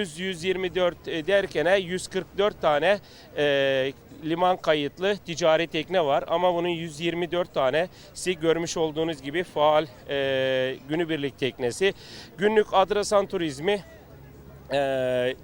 ...100, 124 derkene 144 tane e, liman kayıtlı ticari tekne var. Ama bunun 124 tanesi görmüş olduğunuz gibi faal e, günübirlik teknesi. Günlük Adrasan Turizmi e,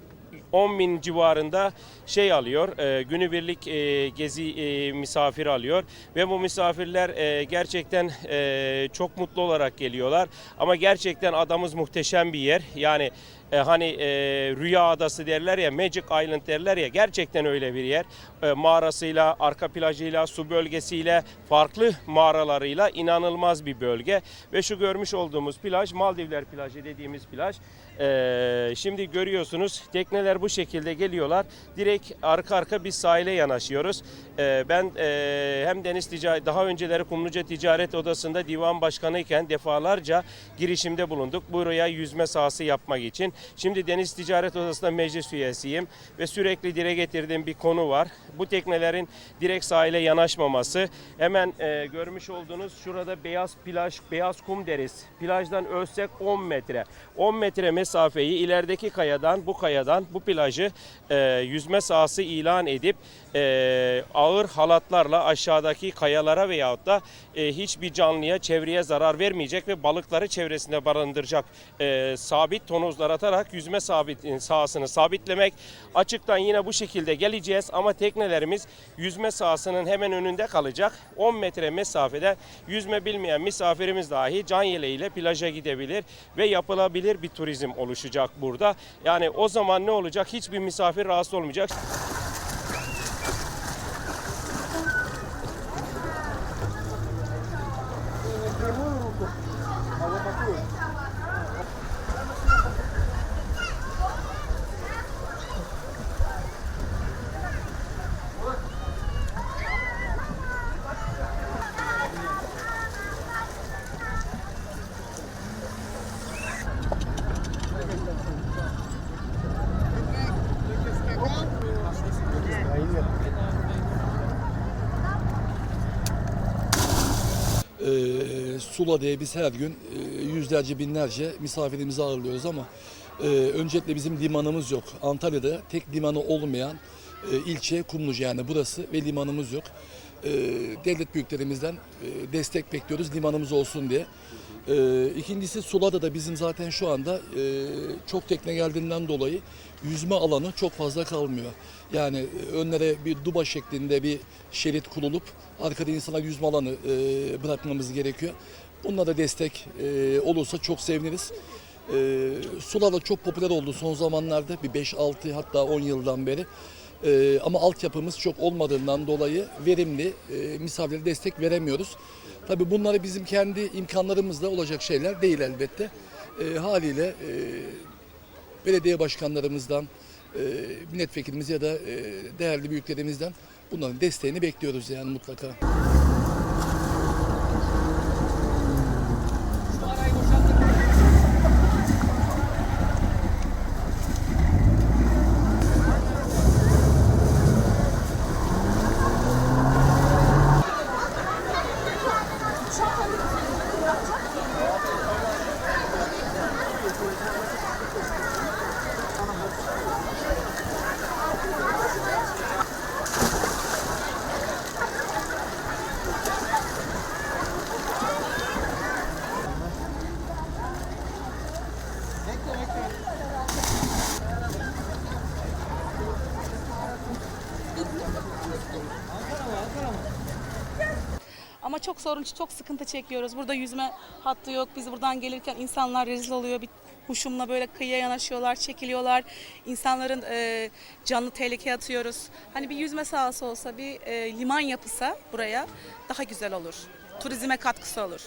10 bin civarında şey alıyor, e, günübirlik e, gezi e, misafir alıyor ve bu misafirler e, gerçekten e, çok mutlu olarak geliyorlar. Ama gerçekten adamız muhteşem bir yer. Yani e, hani e, Rüya Adası derler ya, Magic Island derler ya, gerçekten öyle bir yer. E, mağarasıyla, arka plajıyla, su bölgesiyle, farklı mağaralarıyla inanılmaz bir bölge. Ve şu görmüş olduğumuz plaj, Maldivler plajı dediğimiz plaj. E, şimdi görüyorsunuz tekneler bu şekilde geliyorlar. Direkt arka arka biz sahile yanaşıyoruz. E, ben e, hem deniz ticaret, daha önceleri Kumluca Ticaret Odası'nda divan başkanıyken defalarca girişimde bulunduk. Buraya yüzme sahası yapmak için. Şimdi Deniz Ticaret Odası'nda meclis üyesiyim ve sürekli dile getirdiğim bir konu var. Bu teknelerin direkt sahile yanaşmaması. Hemen e, görmüş olduğunuz şurada beyaz plaj, beyaz kum deriz. Plajdan ölsek 10 metre. 10 metre mesafeyi ilerideki kayadan, bu kayadan, bu plajı e, yüzme sahası ilan edip e, ağır halatlarla aşağıdaki kayalara veyahut da e, hiçbir canlıya, çevreye zarar vermeyecek ve balıkları çevresinde barındıracak e, sabit tonozlar atarak yüzme sabit, sahasını sabitlemek. Açıktan yine bu şekilde geleceğiz ama teknelerimiz yüzme sahasının hemen önünde kalacak. 10 metre mesafede yüzme bilmeyen misafirimiz dahi can yeleğiyle plaja gidebilir ve yapılabilir bir turizm oluşacak burada. Yani o zaman ne olacak? Hiçbir misafir rahatsız olmayacak. Sula diye biz her gün e, yüzlerce binlerce misafirimizi ağırlıyoruz ama e, öncelikle bizim limanımız yok. Antalya'da tek limanı olmayan e, ilçe Kumluca yani burası ve limanımız yok. E, devlet büyüklerimizden e, destek bekliyoruz limanımız olsun diye. E, ikincisi Sula'da da bizim zaten şu anda e, çok tekne geldiğinden dolayı yüzme alanı çok fazla kalmıyor. Yani e, önlere bir duba şeklinde bir şerit kurulup arkada insana yüzme alanı e, bırakmamız gerekiyor. Bunlara da destek e, olursa çok seviniriz. E, Sula da çok popüler oldu son zamanlarda bir 5-6 hatta 10 yıldan beri. E, ama altyapımız çok olmadığından dolayı verimli e, misafirlere destek veremiyoruz. Tabii bunları bizim kendi imkanlarımızla olacak şeyler değil elbette. E, haliyle e, belediye başkanlarımızdan, e, milletvekilimiz ya da e, değerli büyüklerimizden bunların desteğini bekliyoruz yani mutlaka. Ama çok sorun, çok sıkıntı çekiyoruz. Burada yüzme hattı yok. Biz buradan gelirken insanlar rezil oluyor. Bir huşumla böyle kıyıya yanaşıyorlar, çekiliyorlar. İnsanların e, canlı tehlikeye atıyoruz. Hani bir yüzme sahası olsa, bir e, liman yapısa buraya daha güzel olur. Turizme katkısı olur.